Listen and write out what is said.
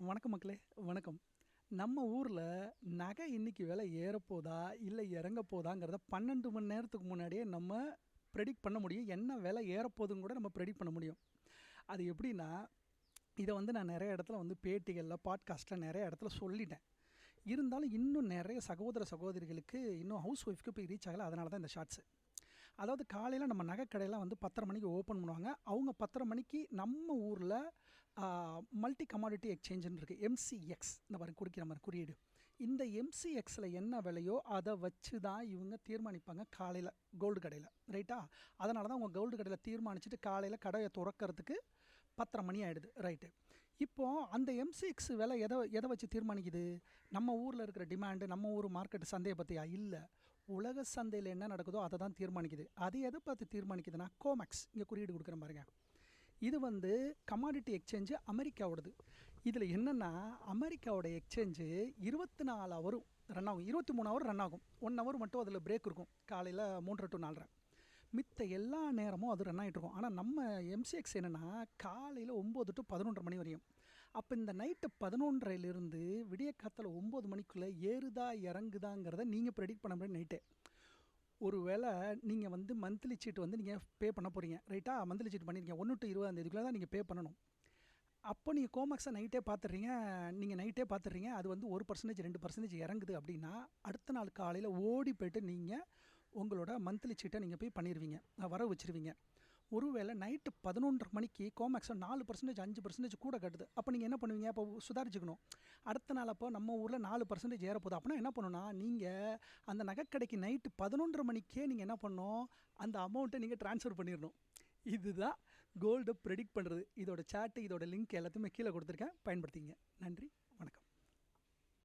வணக்கம் மக்களே வணக்கம். நம்ம ஊரில் நகை இன்னைக்கு விலை ஏறப்போதா இல்லை இறங்க போதாங்கிறத பன்னெண்டு மணி நேரத்துக்கு முன்னாடியே நம்ம ப்ரெடிக்ட் பண்ண முடியும். என்ன விலை ஏறப்போதுன்னு கூட நம்ம ப்ரெடிக்ட் பண்ண முடியும். அது எப்படின்னா இதை வந்து நான் நிறைய இடத்துல வந்து பேட்டிகளில் பாட்காஸ்ட்டில் நிறைய இடத்துல சொல்லிட்டேன். இருந்தாலும் இன்னும் நிறைய சகோதர சகோதரிகளுக்கு இன்னும் ஹவுஸ் ஒய்ஃப்க்கு போய் ரீச் ஆகலை அதனால தான் இந்த ஷார்ட்ஸு அதாவது காலையில் நம்ம நகைக்கடையெல்லாம் வந்து பத்தரை மணிக்கு ஓப்பன் பண்ணுவாங்க. அவங்க பத்தரை மணிக்கு நம்ம ஊரில் மல்டி கமாடிட்டி எக்ஸ்சேஞ்சுன்னு இருக்குது எம்சிஎக்ஸ் இந்த மாதிரி குறிக்கிற மாதிரி குறியீடு. இந்த எம்சிஎக்ஸில் என்ன விலையோ அதை வச்சு தான் இவங்க தீர்மானிப்பாங்க காலையில் கோல்டு கடையில். ரைட்டா அதனால தான் அவங்க கோல்டு கடையில் தீர்மானிச்சுட்டு காலையில் கடையை திறக்கறதுக்கு பத்தரை மணி ஆகிடுது ரைட்டு இப்போது அந்த எம்சிஎக்ஸ் விலை எதை எதை வச்சு தீர்மானிக்குது? நம்ம ஊரில் இருக்கிற டிமாண்டு நம்ம ஊர் மார்க்கெட் சந்தையை பற்றியா இல்லை. உலக சந்தையில் என்ன நடக்குதோ அதை தான் தீர்மானிக்குது. அது எதை பார்த்து தீர்மானிக்குதுன்னா கோமேக்ஸ் இங்கே குறியீடு கொடுக்குறேன் பாருங்கள் இது வந்து கமாடிட்டி எக்ஸ்சேஞ்சு அமெரிக்காவோடது இதில் என்னென்னா அமெரிக்காவோட எக்ஸ்சேஞ்சு இருபத்தி நாலு ஹவரும் ரன் ஆகும். இருபத்தி மூணு ஹவர் ரன் ஆகும். ஒன் ஹவர் மட்டும் அதில் பிரேக் இருக்கும். காலையில் மூன்றரை டு நாலரை. மித்த எல்லா நேரமும் அது ரன் ஆகிட்டு இருக்கும் ஆனால் நம்ம எம்சிஎக்ஸ் என்னென்னா காலையில் ஒம்பது டு பதினொன்றரை மணி வரையும். அப்போ இந்த நைட்டு பதினொன்றரைலேருந்து விடிய காத்தில் ஒம்பது மணிக்குள்ளே ஏறுதா இறங்குதாங்கிறத நீங்கள் ப்ரெடிக்ட் பண்ண முடியாது நைட்டே ஒருவேளை நீங்கள் வந்து மந்த்லி சீட் வந்து நீங்கள் பே பண்ண போகிறீங்க ரைட்டாக மந்த்லி சீட் பண்ணியிருக்கீங்க ஒன்று டு இருபதாம் தேதிக்குள்ளே தான் நீங்கள் பே பண்ணணும். அப்போ நீங்கள் கோமேக்ஸை நைட்டே பார்த்துட்றீங்க நீங்கள் நைட்டே பார்த்துட்றீங்க அது வந்து ஒரு பர்சன்டேஜ் ரெண்டு பர்சன்டேஜ் இறங்குது அப்படின்னா அடுத்த நாள் காலையில் ஓடி போயிட்டு நீங்கள் உங்களோட மந்த்லி சீட்டை நீங்கள் போய் பண்ணிடுவீங்க வர வச்சுருவீங்க. ஒருவேளை நைட்டு பதினொன்றரை மணிக்கு கோமேக்ஸை நாலு பர்சன்டேஜ் அஞ்சு பர்சன்டேஜ் கூட கட்டுது. அப்போ நீங்கள் என்ன பண்ணுவீங்க? அப்போ சுதாரிச்சுக்கணும். அடுத்த நாள் அப்போ நம்ம ஊரில் நாலு பர்சன்டேஜ் ஏறப்போகுது. அப்படின்னா என்ன பண்ணணும்னா நீங்கள் அந்த நகைக்கடைக்கு நைட்டு பதினொன்றரை மணிக்கே நீங்கள் என்ன பண்ணணும்? அந்த அமௌண்ட்டை நீங்கள் ட்ரான்ஸ்ஃபர் பண்ணிடணும். இதுதான் கோல்டை ப்ரெடிக்ட் பண்ணுறது இதோட சாட்டு இதோட லிங்க் எல்லாத்தையுமே கீழே கொடுத்துருக்கேன். பயன்படுத்திங்க நன்றி.